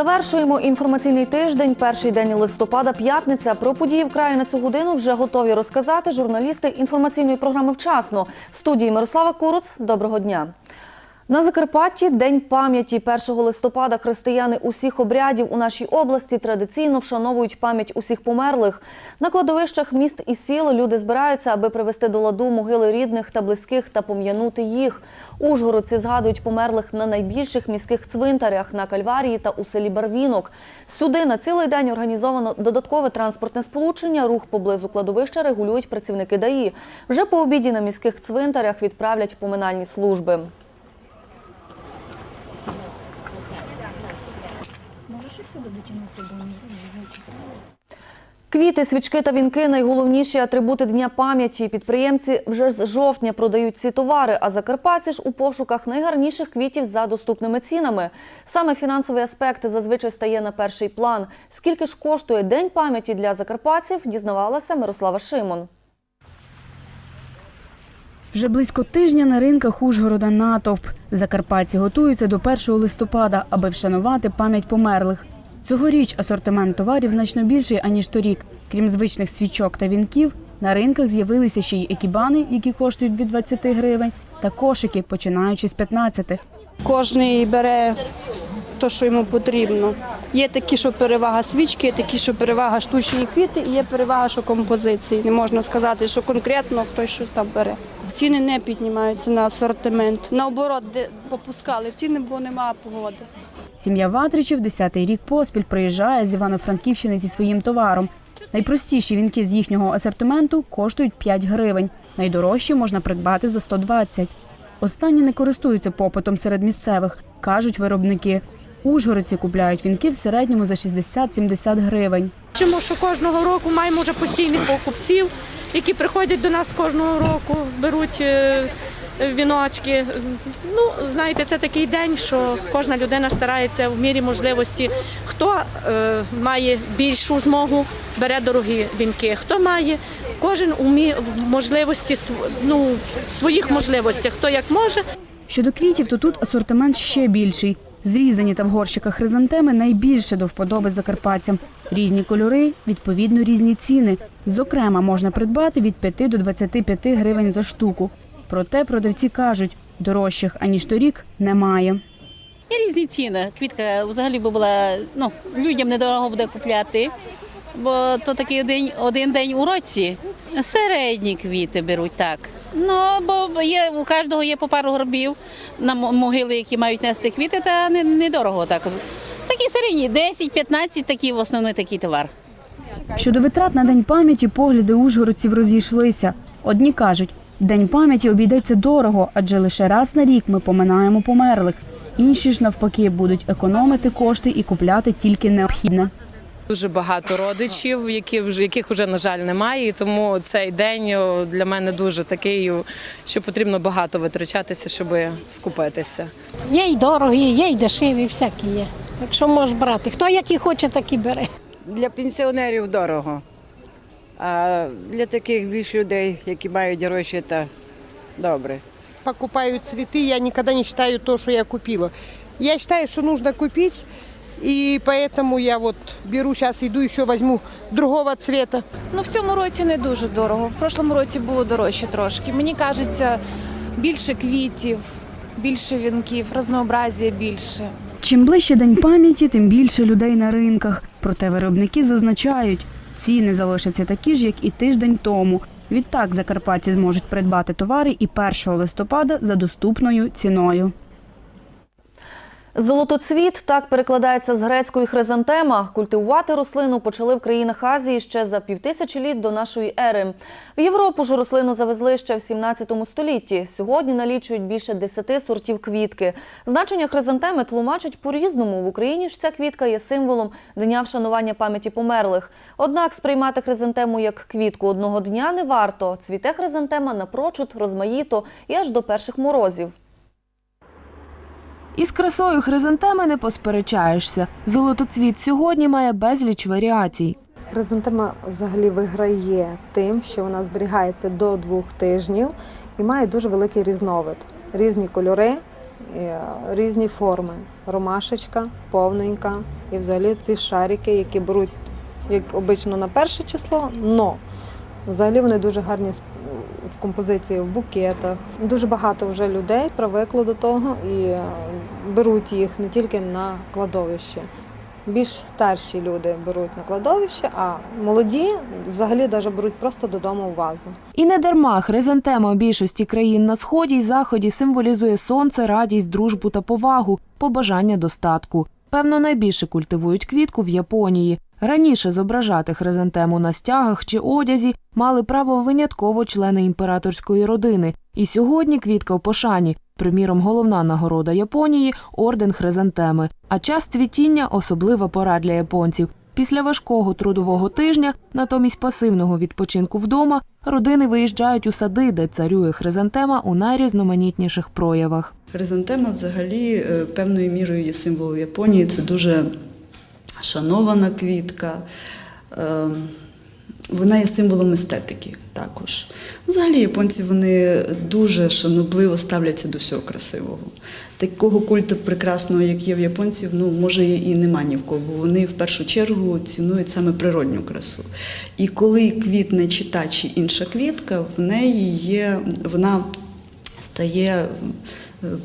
Завершуємо інформаційний тиждень. Перший день листопада, п'ятниця. Про події в краї на цю годину вже готові розказати журналісти інформаційної програми «Вчасно». В студії Мирослава Куруц. Доброго дня. На Закарпатті День пам'яті 1 листопада християни усіх обрядів у нашій області традиційно вшановують пам'ять усіх померлих. На кладовищах міст і сіл люди збираються, аби привести до ладу могили рідних та близьких та пом'янути їх. Ужгородці згадують померлих на найбільших міських цвинтарях на Кальварії та у селі Барвінок. Сюди на цілий день організовано додаткове транспортне сполучення. Рух поблизу кладовища регулюють працівники ДАІ. Вже по обіді на міських цвинтарях відправлять поминальні служби. Квіти, свічки та вінки найголовніші атрибути Дня пам'яті. Підприємці вже з жовтня продають ці товари, а закарпатці ж у пошуках найгарніших квітів за доступними цінами. Саме фінансовий аспект зазвичай стає на перший план. Скільки ж коштує День пам'яті для закарпатців, дізнавалася Мирослава Шимон. Вже близько тижня на ринках Ужгорода натовп. Закарпатці готуються до 1 листопада, аби вшанувати пам'ять померлих. Цьогоріч асортимент товарів значно більший, аніж торік. Крім звичних свічок та вінків, на ринках з'явилися ще й екібани, які коштують від 20 гривень, та кошики, починаючи з 15. Кожний бере те, що йому потрібно. Є такі, що перевага свічки, є такі, що перевага штучні квіти, і є перевага, що композиції. Не можна сказати, що конкретно хтось щось там бере. Ціни не піднімаються на асортимент. Наоборот, де попускали ціни, бо немає погоди. Сім'я Ватричів 10-й рік поспіль приїжджає з Івано-Франківщини зі своїм товаром. Найпростіші вінки з їхнього асортименту коштують 5 гривень. Найдорожчі можна придбати за 120. Останні не користуються попитом серед місцевих, кажуть виробники. Ужгородці купляють вінки в середньому за 60-70 гривень. Бачимо, що кожного року маємо вже постійних покупців, які приходять до нас кожного року, беруть е, віночки. Ну, знаєте, це такий день, що кожна людина старається в мірі можливості. Хто е, має більшу змогу, бере дорогі вінки, хто має, кожен у можливості ну, своїх можливостях, хто як може. Щодо квітів, то тут асортимент ще більший. Зрізані та в горщиках хризантеми найбільше до вподоби закарпатцям. Різні кольори, відповідно різні ціни. Зокрема, можна придбати від 5 до 25 гривень за штуку. Проте продавці кажуть, дорожчих аніж торік немає. Є різні ціни. Квітка взагалі би була ну, людям недорого буде купляти, бо то такий один, один день у році. Середні квіти беруть так. Ну, бо є, у кожного є по пару гробів на могили, які мають нести квіти, та не- недорого так. Такі середні, 10-15 такі в основному такий товар. Щодо витрат на день пам'яті, погляди ужгородців розійшлися. Одні кажуть, день пам'яті обійдеться дорого, адже лише раз на рік ми поминаємо померлих. Інші ж навпаки будуть економити кошти і купляти тільки необхідне. Дуже багато родичів, які вже яких вже на жаль немає. І тому цей день для мене дуже такий, що потрібно багато витрачатися, щоб скупитися. Є й дорогі, є й дешеві, всякі є. Так що можеш брати. Хто який хоче, так і бере. Для пенсіонерів дорого. А для таких більш людей, які мають гроші, то добре. покупаю цветы, я никогда не считаю то, что я купила. Я считаю, что нужно купить, и поэтому я вот беру, сейчас иду еще возьму другого цвета. Ну в цьому році не дуже дорого. В прошлому році було дорожче трошки. Мені кажеться, більше квітів, більше вінків, разнообразія більше. Чим ближче день пам'яті, тим більше людей на ринках. Проте виробники зазначають, ціни залишаться такі ж, як і тиждень тому. Відтак закарпатці зможуть придбати товари і 1 листопада за доступною ціною. Золотоцвіт так перекладається з грецької хризантема. Культивувати рослину почали в країнах Азії ще за півтисячі літ до нашої ери. В Європу ж рослину завезли ще в 17 столітті. Сьогодні налічують більше 10 сортів квітки. Значення хризантеми тлумачать по-різному. В Україні ж ця квітка є символом дня вшанування пам'яті померлих. Однак сприймати хризантему як квітку одного дня не варто. Цвіте хризантема напрочуд, розмаїто і аж до перших морозів. Із красою хризантеми не посперечаєшся. Золотоцвіт сьогодні має безліч варіацій. Хризантема взагалі виграє тим, що вона зберігається до двох тижнів і має дуже великий різновид. Різні кольори, е, різні форми. Ромашечка, повненька. І взагалі ці шарики, які беруть, як обично, на перше число, но взагалі вони дуже гарні в композиції, в букетах. Дуже багато вже людей привикло до того і е, беруть їх не тільки на кладовище. Більш старші люди беруть на кладовище, а молоді взагалі навіть беруть просто додому в вазу. І не дарма хризантема більшості країн на сході й заході символізує сонце, радість, дружбу та повагу, побажання достатку. Певно, найбільше культивують квітку в Японії. Раніше зображати хризантему на стягах чи одязі мали право винятково члени імператорської родини. І сьогодні квітка в пошані. Приміром, головна нагорода Японії орден хризантеми. А час цвітіння особлива пора для японців. Після важкого трудового тижня, натомість пасивного відпочинку вдома, родини виїжджають у сади, де царює хризантема у найрізноманітніших проявах. Хризантема взагалі е, певною мірою є символом Японії. Це дуже шанована квітка. Е, Вона є символом естетики також. Взагалі японці вони дуже шанобливо ставляться до всього красивого. Такого культу прекрасного, як є в японців, ну може і нема ні в кого. бо Вони в першу чергу цінують саме природню красу. І коли квітне чи та чи інша квітка, в неї є вона стає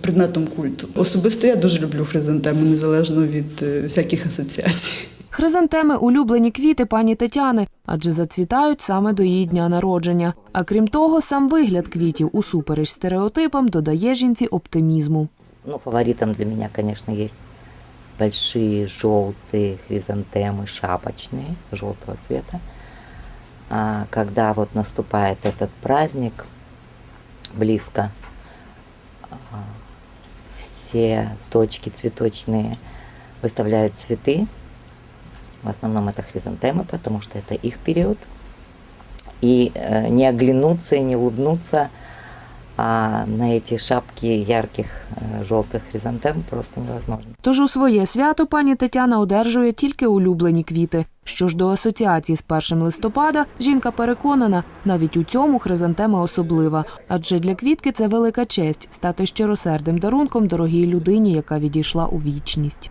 предметом культу. Особисто я дуже люблю хризантему, незалежно від е, всяких асоціацій. Хризантеми улюблені квіти пані Тетяни, адже зацвітають саме до її дня народження. А крім того, сам вигляд квітів усупереч стереотипам додає жінці оптимізму. Ну, фаворитом для меня, конечно, есть большие желтые хризантемы, шапочные, желтого цвета. А когда вот наступает этот праздник, близко, а, Все точки цветочные выставляют цветы. В основном это хризантемы, потому что это их период. И э, не оглянуться и не улыбнуться а на эти шапки ярких э, желтых хризантем просто невозможно. Тож у своє свято пані Тетяна одержує тільки улюблені квіти. Що ж до асоціації з 1 листопада, жінка переконана, навіть у цьому хризантема особлива, адже для квітки це велика честь стати щиросердим дарунком дорогій людині, яка відійшла у вічність.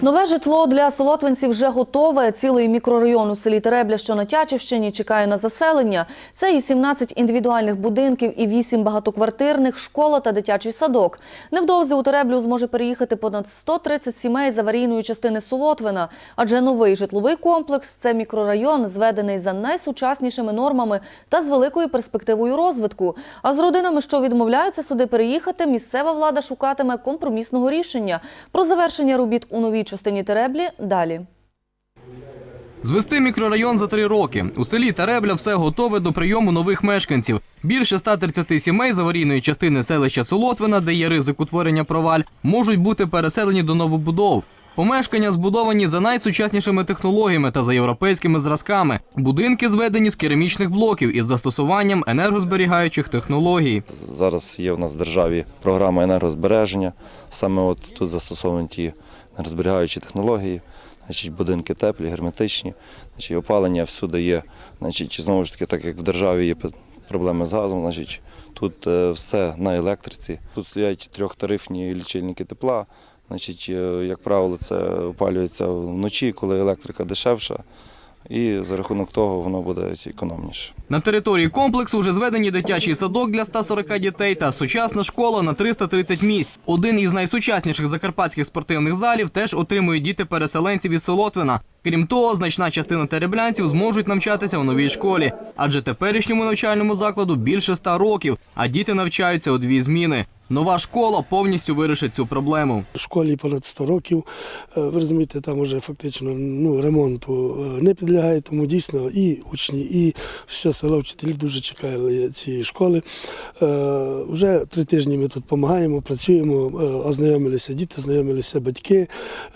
Нове житло для солотвинців вже готове. Цілий мікрорайон у селі Теребля, що на Тячівщині, чекає на заселення. Це і 17 індивідуальних будинків, і 8 багатоквартирних, школа та дитячий садок. Невдовзі у Тереблю зможе переїхати понад 130 сімей з аварійної частини Солотвина. Адже новий житловий комплекс – це мікрорайон, зведений за найсучаснішими нормами та з великою перспективою розвитку. А з родинами, що відмовляються сюди переїхати, місцева влада шукатиме компромісного рішення. Про завершення робіт у новій частині Тереблі далі. Звести мікрорайон за три роки. У селі Теребля все готове до прийому нових мешканців. Більше 130 сімей з аварійної частини селища Солотвина, де є ризик утворення проваль, можуть бути переселені до новобудов. Помешкання збудовані за найсучаснішими технологіями та за європейськими зразками. Будинки зведені з керамічних блоків із застосуванням енергозберігаючих технологій. Зараз є в нас в державі програма енергозбереження. Саме от тут застосовані ті енергозберігаючі технології. Значить, будинки теплі, герметичні, значить, опалення всюди є. Значить, знову ж таки, так як в державі є проблеми з газом, значить, тут е, все на електриці. Тут стоять трьохтарифні лічильники тепла. Значить, е, як правило, це опалюється вночі, коли електрика дешевша, і за рахунок того воно буде економніше. На території комплексу вже зведені дитячий садок для 140 дітей та сучасна школа на 330 місць. Один із найсучасніших закарпатських спортивних залів теж отримують діти переселенців із Солотвина. Крім того, значна частина тереблянців зможуть навчатися у новій школі, адже теперішньому навчальному закладу більше 100 років, а діти навчаються у дві зміни. Нова школа повністю вирішить цю проблему. У школі понад 100 років. Е, Ви розумієте, там вже фактично ну, ремонту е, не підлягає, тому дійсно і учні, і все село вчителі дуже чекали цієї школи. Е, Вже три тижні ми тут допомагаємо, працюємо, ознайомилися діти, ознайомилися батьки,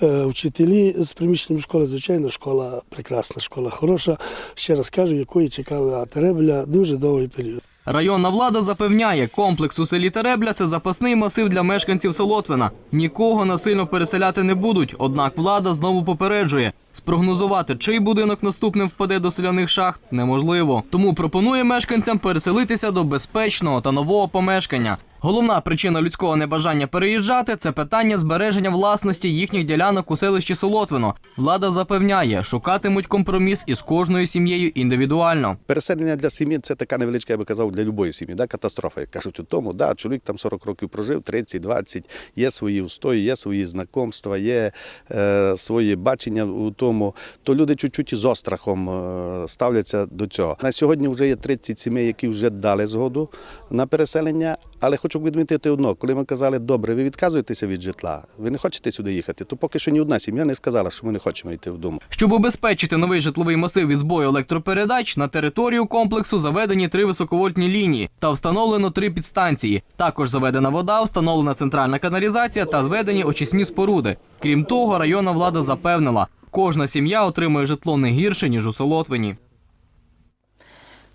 вчителі з приміщенням школи. Звичайно, школа прекрасна, школа хороша. Ще раз кажу, якої чекала Теребля дуже довгий період. Районна влада запевняє, комплекс у селі Теребля це запасний масив для мешканців Солотвина. Нікого насильно переселяти не будуть. Однак влада знову попереджує. Спрогнозувати, чий будинок наступним впаде до селяних шахт, неможливо. Тому пропонує мешканцям переселитися до безпечного та нового помешкання. Головна причина людського небажання переїжджати це питання збереження власності їхніх ділянок у селищі Солотвино. Влада запевняє, шукатимуть компроміс із кожною сім'єю індивідуально. Переселення для сім'ї це така невеличка, я би казав, для любої сім'ї. Да? Катастрофа, як кажуть у тому. Да, чоловік там 40 років прожив, 30, 20, є свої устої, є свої знакомства, є е, своє бачення у тому. То люди чуть-чуть із острахом е, ставляться до цього. На сьогодні вже є 30 сімей, які вже дали згоду на переселення. Але хочу відмітити одно, коли ми казали, добре, ви відказуєтеся від житла, ви не хочете сюди їхати, то поки що ні одна сім'я не сказала, що ми не хочемо йти вдома. Щоб убезпечити новий житловий масив від збою електропередач, на територію комплексу заведені три високовольтні лінії та встановлено три підстанції. Також заведена вода, встановлена центральна каналізація та зведені очисні споруди. Крім того, районна влада запевнила, кожна сім'я отримує житло не гірше ніж у Солотвині.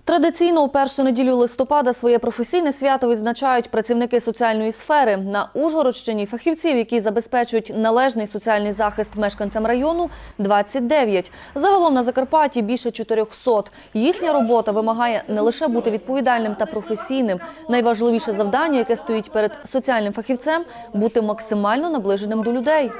Традиційно у першу неділю листопада своє професійне свято відзначають працівники соціальної сфери. На Ужгородщині фахівців, які забезпечують належний соціальний захист мешканцям району, 29. Загалом на Закарпатті більше 400. Їхня робота вимагає не лише бути відповідальним та професійним. Найважливіше завдання, яке стоїть перед соціальним фахівцем – бути максимально наближеним до людей.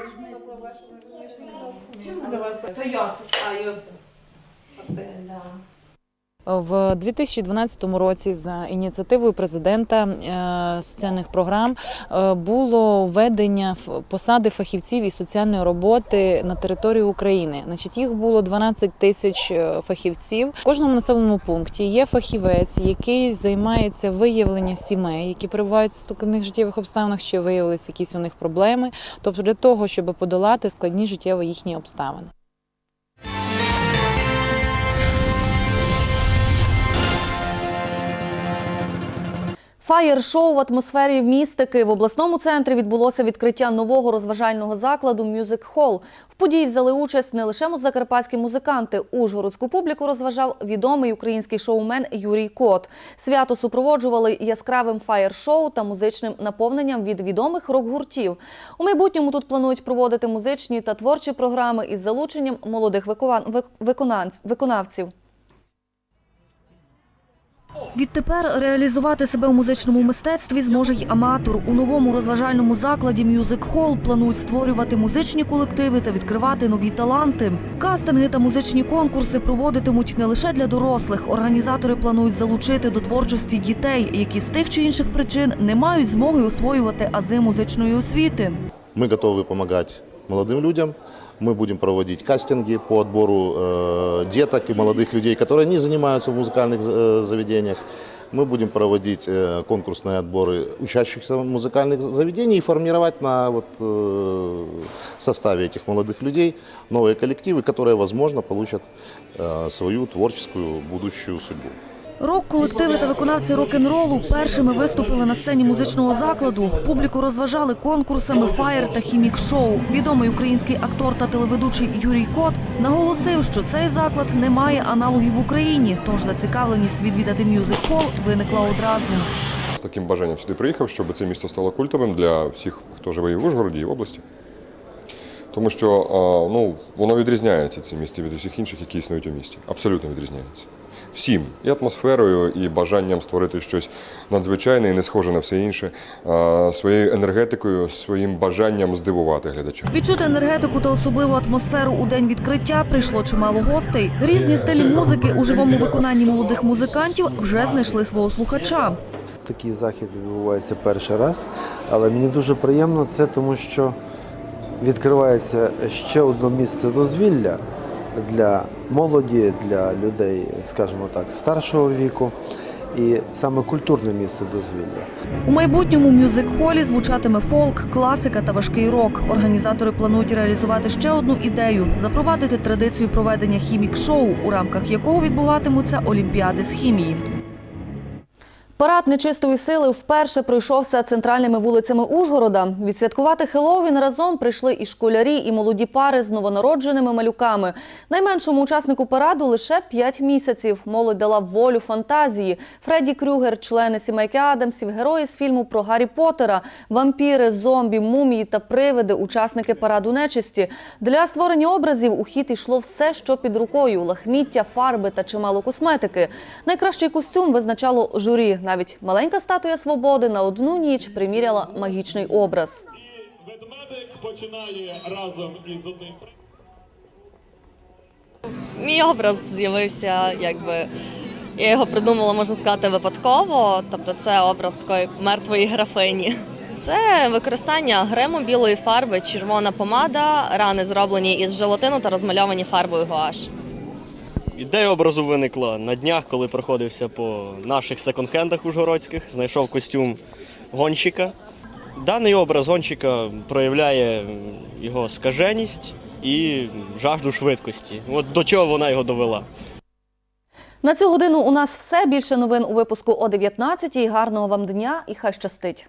В 2012 році за ініціативою президента е, соціальних програм е, було введення посади фахівців і соціальної роботи на території України. Значить, їх було 12 тисяч е, фахівців. В кожному населеному пункті є фахівець, який займається виявленням сімей, які перебувають в складних життєвих обставинах, чи виявилися якісь у них проблеми. Тобто для того, щоб подолати складні життєві їхні обставини. Фаєр-шоу в атмосфері містики в обласному центрі відбулося відкриття нового розважального закладу Music Hall. В події взяли участь не лише закарпатські музиканти. Ужгородську публіку розважав відомий український шоумен Юрій Кот. Свято супроводжували яскравим фаєр-шоу та музичним наповненням від відомих рок-гуртів. У майбутньому тут планують проводити музичні та творчі програми із залученням молодих виконавців. Відтепер реалізувати себе у музичному мистецтві зможе й аматор. У новому розважальному закладі Music Hall планують створювати музичні колективи та відкривати нові таланти. Кастинги та музичні конкурси проводитимуть не лише для дорослих. Організатори планують залучити до творчості дітей, які з тих чи інших причин не мають змоги освоювати ази музичної освіти. Мы готовы помогать молодым людям. Мы будем проводить кастинги по отбору э, деток и молодых людей, которые не занимаются в музыкальных э, заведениях. Мы будем проводить э, конкурсные отборы учащихся музыкальных заведений и формировать на вот, э, составе этих молодых людей новые коллективы, которые, возможно, получат э, свою творческую будущую судьбу. Рок-колективи та виконавці рок-н-ролу першими виступили на сцені музичного закладу. Публіку розважали конкурсами фаєр та хімік-шоу. Відомий український актор та телеведучий Юрій Кот наголосив, що цей заклад не має аналогів в Україні, тож зацікавленість відвідати мюзик-хол виникла одразу. З таким бажанням сюди приїхав, щоб це місто стало культовим для всіх, хто живе і в Ужгороді, і в області. Тому що ну, воно відрізняється, це місто від усіх інших, які існують у місті. Абсолютно відрізняється. Всім і атмосферою, і бажанням створити щось надзвичайне і не схоже на все інше, своєю енергетикою, своїм бажанням здивувати глядача. Відчути енергетику та особливу атмосферу у день відкриття прийшло чимало гостей. Різні стилі музики у живому виконанні молодих музикантів вже знайшли свого слухача. Такий захід відбувається перший раз, але мені дуже приємно це, тому що відкривається ще одне місце дозвілля для молоді, для людей, скажімо так, старшого віку. І саме культурне місце дозвілля. У майбутньому мюзик-холі звучатиме фолк, класика та важкий рок. Організатори планують реалізувати ще одну ідею запровадити традицію проведення хімік-шоу, у рамках якого відбуватимуться олімпіади з хімії. Парад нечистої сили вперше пройшовся центральними вулицями Ужгорода. Відсвяткувати Хеллоуін разом прийшли і школярі, і молоді пари з новонародженими малюками. Найменшому учаснику параду лише 5 місяців. Молодь дала волю фантазії. Фредді Крюгер, члени сімейки Адамсів, герої з фільму про Гаррі Поттера, вампіри, зомбі, мумії та привиди, учасники параду нечисті. Для створення образів у хід йшло все, що під рукою: лахміття, фарби та чимало косметики. Найкращий костюм визначало журі. Навіть маленька статуя свободи на одну ніч приміряла магічний образ. Ведмедик починає разом із одним. Мій образ з'явився, якби я його придумала, можна сказати, випадково. Тобто, це образ такої мертвої графині. Це використання грему білої фарби, червона помада, рани зроблені із желатину та розмальовані фарбою гуаш. Ідея образу виникла на днях, коли проходився по наших секонд-хендах ужгородських, знайшов костюм гонщика. Даний образ гонщика проявляє його скаженість і жажду швидкості. От до чого вона його довела. На цю годину у нас все. Більше новин у випуску о 19-й. Гарного вам дня і хай щастить.